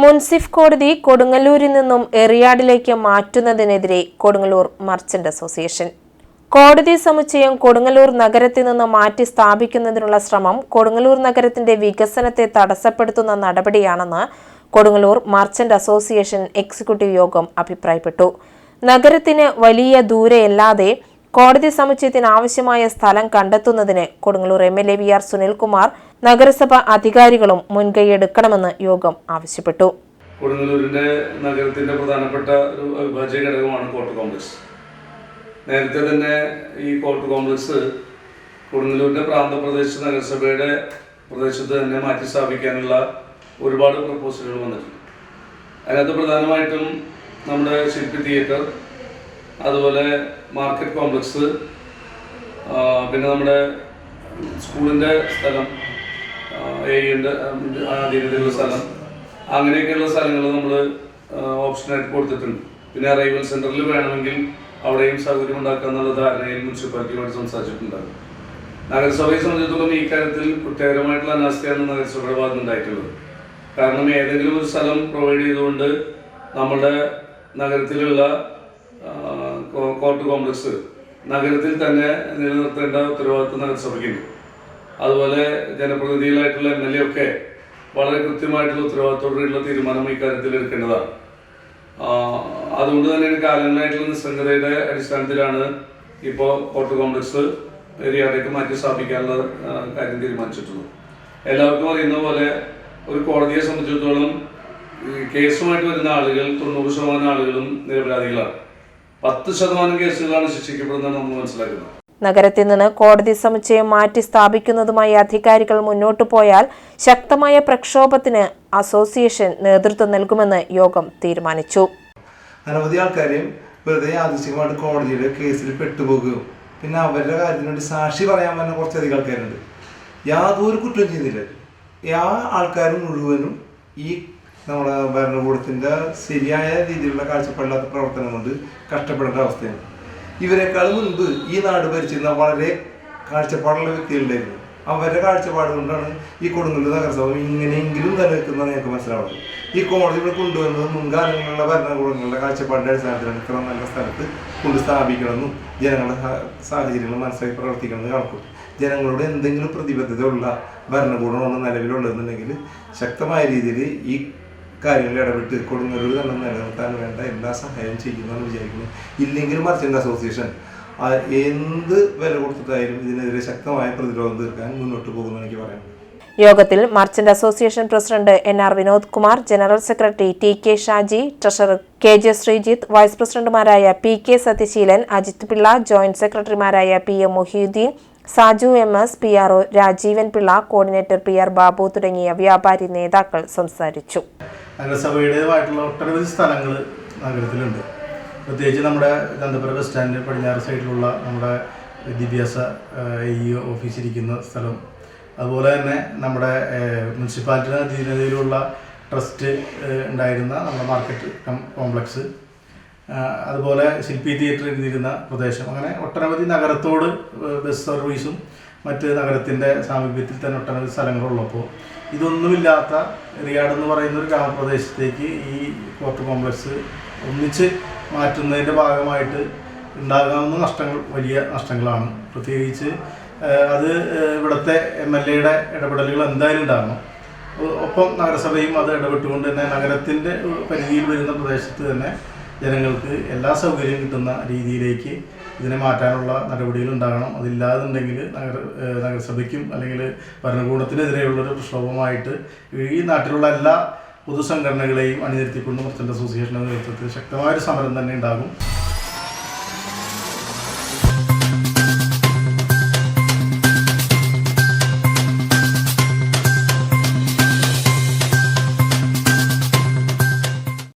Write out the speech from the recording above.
മുൻസിഫ് കോടതി കൊടുങ്ങല്ലൂരിൽ നിന്നും എറിയാടിലേക്ക് മാറ്റുന്നതിനെതിരെ കൊടുങ്ങല്ലൂർ മർച്ചന്റ് അസോസിയേഷൻ കോടതി സമുച്ചയം കൊടുങ്ങല്ലൂർ നഗരത്തിൽ നിന്ന് മാറ്റി സ്ഥാപിക്കുന്നതിനുള്ള ശ്രമം കൊടുങ്ങല്ലൂർ നഗരത്തിന്റെ വികസനത്തെ തടസ്സപ്പെടുത്തുന്ന നടപടിയാണെന്ന് കൊടുങ്ങല്ലൂർ മർച്ചന്റ് അസോസിയേഷൻ എക്സിക്യൂട്ടീവ് യോഗം അഭിപ്രായപ്പെട്ടു. നഗരത്തിന് വലിയ ദൂരെയല്ലാതെ കോടതി സമുച്ചയത്തിന് ആവശ്യമായ സ്ഥലം കണ്ടെത്തുന്നതിന് Kodungallur M L A V R Sunilkumar നഗരസഭ അധികാരികളും മുൻകൈയെടുക്കണമെന്ന് യോഗം ആവശ്യപ്പെട്ടു. കൊടുങ്ങല്ലൂരിന്റെ നഗരത്തിന്റെ പ്രധാനപ്പെട്ട ഒരു അവിഭാജ്യ ഘടകമാണ് കോർട്ട് കോംപ്ലക്സ് നേരത്തെ തന്നെ ഈ കോർട്ട് കോംപ്ലക്സ് കൊടുങ്ങല്ലൂരിന്റെ പ്രാന്തപ്രദേശ നഗരസഭയുടെ പ്രദേശത്ത് തന്നെ മാറ്റി സ്ഥാപിക്കാനുള്ള ഒരുപാട് പ്രപ്പോസലുകൾ വന്നിട്ടുണ്ട്. അതിനകത്ത് പ്രധാനമായിട്ടും നമ്മുടെ ശില്പി തിയേറ്റർ അതുപോലെ മാർക്കറ്റ് കോംപ്ലക്സ് പിന്നെ നമ്മുടെ സ്കൂളിന്റെ സ്ഥലം അധീനതയിലുള്ള സ്ഥലം. അങ്ങനെയൊക്കെയുള്ള സ്ഥലങ്ങൾ നമ്മൾ ഓപ്ഷനായിട്ട് കൊടുത്തിട്ടുണ്ട്. പിന്നെ അറൈവൽ സെന്ററിൽ വേണമെങ്കിൽ അവിടെയും സൗകര്യം ഉണ്ടാക്കുക എന്നുള്ള ധാരണയിൽ മുനിസിപ്പാലിറ്റിയുമായിട്ട് സംസാരിച്ചിട്ടുണ്ടാകും നഗരസഭയെ സംബന്ധിച്ചിടത്തോളം ഈ കാര്യത്തിൽ കുറ്റകരമായിട്ടുള്ള അനാസ്ഥയാണ് നഗരസഭയുടെ ഭാഗത്ത് ഉണ്ടായിട്ടുള്ളത്. കാരണം ഏതെങ്കിലും ഒരു സ്ഥലം പ്രൊവൈഡ് ചെയ്തുകൊണ്ട് നമ്മുടെ നഗരത്തിലുള്ള കോർട്ട് കോംപ്ലക്സ് നഗരത്തിൽ തന്നെ നിലനിർത്തേണ്ട ഉത്തരവാദിത്വം നഗരസഭയ്ക്കുണ്ട്. അതുപോലെ ജനപ്രതിനിധികളായിട്ടുള്ള എം എൽ എ ഒക്കെ വളരെ കൃത്യമായിട്ടുള്ള ഉത്തരവാദിത്തോടുള്ള തീരുമാനം ഇക്കാര്യത്തിൽ എടുക്കേണ്ടതാണ്. അതുകൊണ്ട് തന്നെയാണ് കാലങ്ങളായിട്ടുള്ള നിസ്സംഗതയുടെ അടിസ്ഥാനത്തിലാണ് ഇപ്പോൾ കോർട്ട് കോംപ്ലക്സ് ഏരിയയിലേക്ക് മാറ്റി സ്ഥാപിക്കാനുള്ള കാര്യം തീരുമാനിച്ചിട്ടുള്ളത്. എല്ലാവർക്കും അറിയുന്ന പോലെ ഒരു കോടതിയെ സംബന്ധിച്ചിടത്തോളം കേസുമായിട്ട് വരുന്ന ആളുകൾ തൊണ്ണൂറ് ശതമാനം ആളുകളും നിരപരാധികളാണ്. പത്ത് ശതമാനം കേസുകളാണ് ശിക്ഷിക്കപ്പെടുന്നതെന്ന് നമ്മൾ മനസ്സിലാക്കുന്നത്. നഗരത്തിൽ നിന്ന് കോടതി സമുച്ചയം മാറ്റി സ്ഥാപിക്കുന്നതുമായി അധികാരികൾ മുന്നോട്ടു പോയാൽ ശക്തമായ പ്രക്ഷോഭത്തിന് അസോസിയേഷൻ നേതൃത്വം നൽകുമെന്ന് യോഗം തീരുമാനിച്ചു. അനവധി ആൾക്കാരെയും വെറുതെ ആദർശികമായിട്ട് കോടതിയുടെ കേസിൽ പെട്ടുപോകുകയും പിന്നെ അവരുടെ കാര്യത്തിന് വേണ്ടി സാക്ഷി പറയാൻ പറഞ്ഞ കുറച്ചധികം ആൾക്കാരുണ്ട്. യാതൊരു കുറ്റവും ചെയ്തില്ല ആ ആൾക്കാർ മുഴുവനും ഈ നമ്മുടെ ഭരണകൂടത്തിന്റെ ശരിയായ രീതിയിലുള്ള കാഴ്ചപ്പാടില്ലാത്ത പ്രവർത്തനം കൊണ്ട് കഷ്ടപ്പെടേണ്ട അവസ്ഥയാണ്. ഇവരെക്കാൾ മുൻപ് ഈ നാട് ഭരിച്ചിരുന്ന വളരെ കാഴ്ചപ്പാടുള്ള വ്യക്തികളുണ്ടായിരുന്നു. അവരുടെ കാഴ്ചപ്പാട് കൊണ്ടാണ് ഈ കൊടുങ്ങല്ലൂർ നഗരസഭ ഇങ്ങനെയെങ്കിലും നിലനിൽക്കുന്നത് ഞങ്ങൾക്ക് മനസ്സിലാവുന്നത്. ഈ കോടതി ഇവിടെ കൊണ്ടുവന്നത് മുൻകാലങ്ങളിലുള്ള ഭരണകൂടങ്ങളുടെ കാഴ്ചപ്പാടിന്റെ അടിസ്ഥാനത്തിലാണ് ഇത്ര നല്ല സ്ഥലത്ത് കൊണ്ട് സ്ഥാപിക്കണമെന്നും ജനങ്ങളുടെ സാഹചര്യങ്ങൾ മനസ്സിലാക്കി പ്രവർത്തിക്കണമെന്ന് കണക്കും. ജനങ്ങളോട് എന്തെങ്കിലും പ്രതിബദ്ധതയുള്ള ഭരണകൂടമാണ് നിലവിലുള്ളതെന്നുണ്ടെങ്കിൽ ശക്തമായ രീതിയിൽ ഈ കാര്യങ്ങളിൽ ഇടപെട്ട് കൊടുങ്ങല്ലൂർ തന്നെ നിലനിർത്താൻ വേണ്ട എല്ലാ സഹായവും ചെയ്യുമെന്നാണ് വിചാരിക്കുന്നു. ഇല്ലെങ്കിൽ മർച്ചന്റ് അസോസിയേഷൻ എന്ത് വില കൊടുത്തിട്ടായാലും ഇതിനെതിരെ ശക്തമായ പ്രതിരോധം തീർക്കാൻ മുന്നോട്ട് പോകുമെന്ന് എനിക്ക് പറയാനുള്ളത് യോഗത്തിൽ merchant association president N R Vinod Kumar general secretary T K Shaji treasurer K J Sreejith vice പ്രസിഡന്റുമാരായ P K Sathyaseelan Ajith Pillai joint സെക്രട്ടറിമാരായ P M Moheedeen Saju M S P R O Rajeevan Pillai coordinator P R Babu തുടങ്ങിയ വ്യാപാരി നേതാക്കൾ സംസാരിച്ചു. നഗരസഭയുടേതായിട്ടുള്ള ഒട്ടനവധി സ്ഥലങ്ങൾ നഗരത്തിലുണ്ട്. പ്രത്യേകിച്ച് നമ്മുടെ ഗന്ധപുര ബസ് സ്റ്റാൻഡ് പടിഞ്ഞാറ് സൈഡിലുള്ള നമ്മുടെ വിദ്യാഭ്യാസ ഇ ഓഫീസ് ഇരിക്കുന്ന സ്ഥലം. അതുപോലെ തന്നെ നമ്മുടെ മുനിസിപ്പാലിറ്റിയുടെ അധീനതയിലുള്ള ട്രസ്റ്റ് ഉണ്ടായിരുന്ന നമ്മുടെ മാർക്കറ്റ് കോംപ്ലക്സ്. അതുപോലെ ശില്പി തിയേറ്റർ ഇരുന്നിരുന്ന പ്രദേശം. അങ്ങനെ ഒട്ടനവധി നഗരത്തോട് ബസ് സർവീസും മറ്റ് നഗരത്തിന്റെ സാമീപ്യത്തിൽ തന്നെ ഒട്ടനവധി സ്ഥലങ്ങളുള്ളപ്പോൾ ഇതൊന്നുമില്ലാത്ത റിയാഡ് എന്ന് പറയുന്ന ഒരു ഗ്രാമപ്രദേശത്തേക്ക് ഈ കോർട്ട് കോംപ്ലക്സ് ഒന്നിച്ച് മാറ്റുന്നതിന്റെ ഭാഗമായിട്ട് ഉണ്ടാകാവുന്ന നഷ്ടങ്ങൾ വലിയ നഷ്ടങ്ങളാണ്. പ്രത്യേകിച്ച് അത് ഇവിടുത്തെ എം എൽ എയുടെ ഇടപെടലുകൾ എന്തായാലും ഉണ്ടാകണം. ഒപ്പം നഗരസഭയും അത് ഇടപെട്ടുകൊണ്ട് തന്നെ നഗരത്തിന്റെ പരിധിയിൽ വരുന്ന പ്രദേശത്ത് തന്നെ ജനങ്ങൾക്ക് എല്ലാ സൗകര്യവും കിട്ടുന്ന രീതിയിലേക്ക് ഇതിനെ മാറ്റാനുള്ള നടപടികൾ ഉണ്ടാകണം. അതില്ലാതുണ്ടെങ്കിൽ നഗര നഗരസഭയ്ക്കും അല്ലെങ്കിൽ ഭരണകൂടത്തിനെതിരെയുള്ളൊരു പ്രക്ഷോഭമായിട്ട് ഈ നാട്ടിലുള്ള എല്ലാ പൊതുസംഘടനകളെയും അണിനിരത്തിക്കൊണ്ട് മർച്ചന്റ് അസോസിയേഷന്റെ നേതൃത്വത്തിൽ ശക്തമായൊരു സമരം തന്നെ ഉണ്ടാകും.